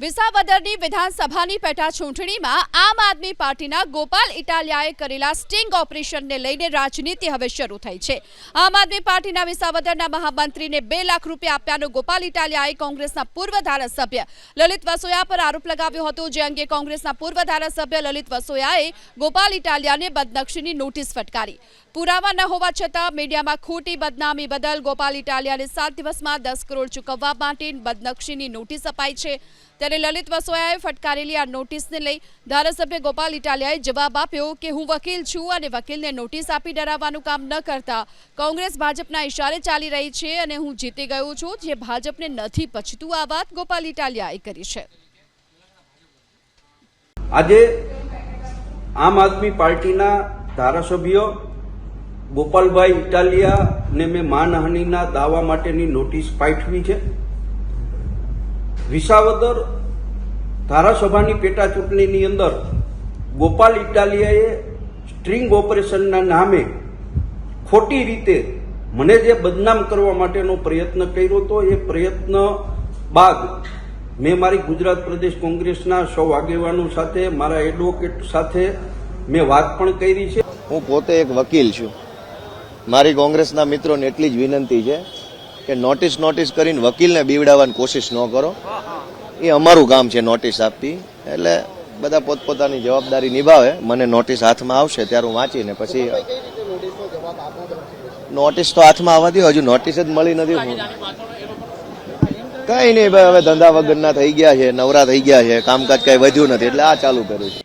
વિસાવદરની વિધાનસભાની પેટા ચૂંટણીમાં આમ આદમી પાર્ટીના ગોપાલ ઇટાલિયાએ કરેલા સ્ટિંગ ઓપરેશનને લઈને રાજનીતિ હવે શરૂ થઈ છે. આમ આદમી પાર્ટીના વિસાવદરના મહામંત્રીને બે લાખ રૂપિયા આપ્યાનો ગોપાલ ઇટાલિયાએ કોંગ્રેસના પૂર્વ ધારાસભ્ય લલિત વસોયા પર આરોપ લગાવ્યો હતો, જે અંગે કોંગ્રેસના પૂર્વ ધારાસભ્ય લલિત વસોયાએ ગોપાલ ઇટાલિયાને બદનક્ષીની નોટિસ ફટકારી. પુરાવા ન હોવા છતાં મીડિયામાં ખોટી બદનામી બદલ ગોપાલ ઇટાલિયાને સાત દિવસમાં દસ કરોડ ચૂકવવા માટે બદનક્ષીની નોટિસ અપાઈ છે. ત્યારે લલિત વસોયાએ ફટકારેલી આ નોટિસને લઈ ધારાસભ્ય ગોપાલ ઇટાલિયાએ જવાબ આપ્યો કે હું વકીલ છું અને વકીલને નોટિસ આપી ડરાવવાનું કામ ન કરતા કોંગ્રેસ ભાજપના ઇશારે ચાલી રહી છે અને હું જીતી ગયો છું, જે ભાજપને નથી પછતું, આ વાત ગોપાલ ઇટાલિયાએ કરી છે. આજે આમ આદમી પાર્ટીના ધારાસભ્યો ગોપાલભાઈ ઇટાલિયાને મેં માનહાનિના દાવા માટેની નોટિસ પાઠવી છે. વિસાવદર ધારાસભાની પેટા ચૂંટણીની અંદર ગોપાલ ઇટાલિયાએ સ્ટ્રિંગ ઓપરેશનના નામે ખોટી રીતે મને જે બદનામ કરવા માટેનો પ્રયત્ન કર્યો હતો એ પ્રયત્ન બાદ મેં મારી ગુજરાત પ્રદેશ કોંગ્રેસના સૌ આગેવાનો સાથે, મારા એડવોકેટ સાથે મેં વાત પણ કરી છે. હું પોતે એક વકીલ છું. મારી કોંગ્રેસના મિત્રોને એટલી જ વિનંતી છે કે નોટિસ નોટિસ કરીને વકીલને બીવડાવવાની કોશિશ ન કરો. એ અમારું કામ છે નોટિસ આપવી એટલે બધા પોતપોતાની જવાબદારી નિભાવે. મને નોટિસ હાથમાં આવશે ત્યારે હું વાંચીને પછી નોટિસ તો હાથમાં આવવા દો હજુ નોટિસ જ મળી નથી. કઈ નહીં ભાઈ હવે ધંધા વગરના થઈ ગયા છે નવરા થઈ ગયા છે કામકાજ કઈ વધ્યું નથી. એટલે આ ચાલુ કર્યું છે.